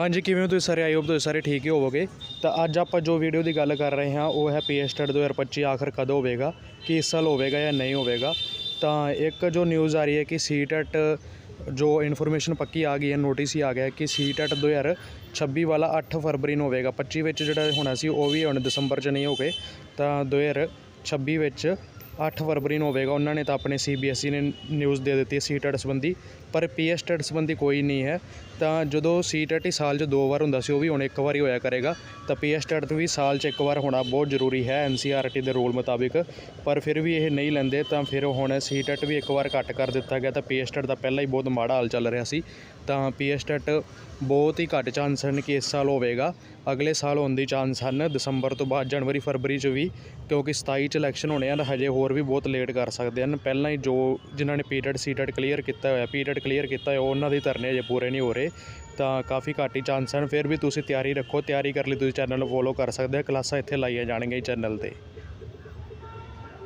ਹਾਂਜੀ, ਕਿਵੇਂ ਹੋ ਤੁਸੀਂ ਸਾਰੇ? ਆਈ ਹੋਪ ਤੁਸੀਂ ਸਾਰੇ ਠੀਕ ਹੀ ਹੋਵੋਗੇ। ਤਾਂ ਅੱਜ ਆਪਾਂ ਜੋ ਵੀਡੀਓ ਦੀ ਗੱਲ ਕਰ ਰਹੇ ਹਾਂ, ਉਹ ਹੈ ਪੀਐਸਟਡ 2025 ਆਖਰ ਕਦੋਂ ਹੋਵੇਗਾ? ਕਿ ਇਸ ਸਾਲ ਹੋਵੇਗਾ ਜਾਂ ਨਹੀਂ ਹੋਵੇਗਾ? ਤਾਂ ਇੱਕ ਜੋ ਨਿਊਜ਼ ਆ ਰਹੀ ਹੈ ਕਿ ਸੀਟੈਟ ਜੋ ਇਨਫੋਰਮੇਸ਼ਨ ਪੱਕੀ ਆ ਗਈ ਹੈ ਨੋਟਿਸ ਹੀ ਆ ਗਿਆ ਹੈ ਕਿ ਸੀਟੈਟ 2026 ਵਾਲਾ 8 ਫਰਵਰੀ ਨੂੰ ਹੋਵੇਗਾ। 25 ਵਿੱਚ ਜਿਹੜਾ ਹੋਣਾ ਸੀ, ਉਹ ਵੀ ਹੁਣ ਦਸੰਬਰ 'ਚ ਨਹੀਂ ਹੋ ਗਏ ਤਾਂ 2026 ਵਿੱਚ 8 ਫਰਵਰੀ ਨੂੰ ਹੋਵੇਗਾ। ਉਹਨਾਂ ਨੇ ਤਾਂ ਆਪਣੇ ਸੀਬੀਐਸਈ ਨੇ ਨਿਊਜ਼ ਦੇ ਦਿੱਤੀ ਹੈ ਸੀਟੈਟ ਸੰਬੰਧੀ, ਪਰ ਪੀਐਸਟੈਟ ਸੰਬੰਧੀ ਕੋਈ ਨਹੀਂ ਹੈ। ਤਾਂ ਜਦੋਂ ਸੀਟੈਟ ਹੀ ਸਾਲ 'ਚ ਦੋ ਵਾਰ ਹੁੰਦਾ ਸੀ, ਉਹ ਵੀ ਹੁਣ ਇੱਕ ਵਾਰ ਹੀ ਹੋਇਆ ਕਰੇਗਾ। ਤਾਂ ਪੀਐਸਟੈਟ ਵੀ ਸਾਲ 'ਚ ਇੱਕ ਵਾਰ ਹੋਣਾ ਬਹੁਤ ਜ਼ਰੂਰੀ ਹੈ ਐਨਸੀਆਰਟੀ ਦੇ ਰੂਲ ਮੁਤਾਬਿਕ। ਪਰ ਫਿਰ ਵੀ ਇਹ ਨਹੀਂ ਲੈਂਦੇ, ਤਾਂ ਫਿਰ ਹੁਣ ਸੀਟੈਟ ਵੀ ਇੱਕ ਵਾਰ ਘੱਟ ਕਰ ਦਿੱਤਾ ਗਿਆ। ਤਾਂ ਪੀਐਸਟੈਟ ਦਾ ਪਹਿਲਾਂ ਹੀ ਬਹੁਤ ਮਾੜਾ ਹਾਲ ਚੱਲ ਰਿਹਾ ਸੀ। ਤਾਂ ਪੀਐਸਟੈਟ ਬਹੁਤ ਹੀ ਘੱਟ ਚਾਂਸ ਹਨ ਕਿ ਇਸ ਸਾਲ ਹੋਵੇਗਾ। ਅਗਲੇ ਸਾਲ ਹੋਣ ਦੀ ਚਾਂਸ ਹਨ ਦਸੰਬਰ ਤੋਂ ਬਾਅਦ, ਜਨਵਰੀ, ਫਰਵਰੀ 'ਚ ਵੀ। ਕਿਉਂਕਿ 27 ਚ ਇਲੈਕਸ਼ਨ ਹੋਣੇ ਹਨ, ਹਜੇ ਹੋ ਹੋਰ ਵੀ ਬਹੁਤ ਲੇਟ ਕਰ ਸਕਦੇ ਹਨ। ਪਹਿਲਾਂ ਹੀ ਜੋ ਜਿਨ੍ਹਾਂ ਨੇ ਪੀਰੀਅਡ ਸੀਟੈਟ ਕਲੀਅਰ ਕੀਤਾ ਹੋਇਆ ਪੀਰੀਅਡ ਕਲੀਅਰ ਕੀਤਾ ਹੋਇਆ, ਉਹਨਾਂ ਦੇ ਧਰਨੇ ਅਜੇ ਪੂਰੇ ਨਹੀਂ ਹੋ ਰਹੇ। ਤਾਂ ਕਾਫੀ ਘੱਟ ਹੀ ਚਾਂਸ ਹਨ। ਫਿਰ ਵੀ ਤੁਸੀਂ ਤਿਆਰੀ ਰੱਖੋ। ਤਿਆਰੀ ਕਰ ਲਈ ਤੁਸੀਂ ਚੈਨਲ ਨੂੰ ਫੋਲੋ ਕਰ ਸਕਦੇ ਹੋ। ਕਲਾਸਾਂ ਇੱਥੇ ਲਾਈਆਂ ਜਾਣਗੀਆਂ ਚੈਨਲ ਤੇ।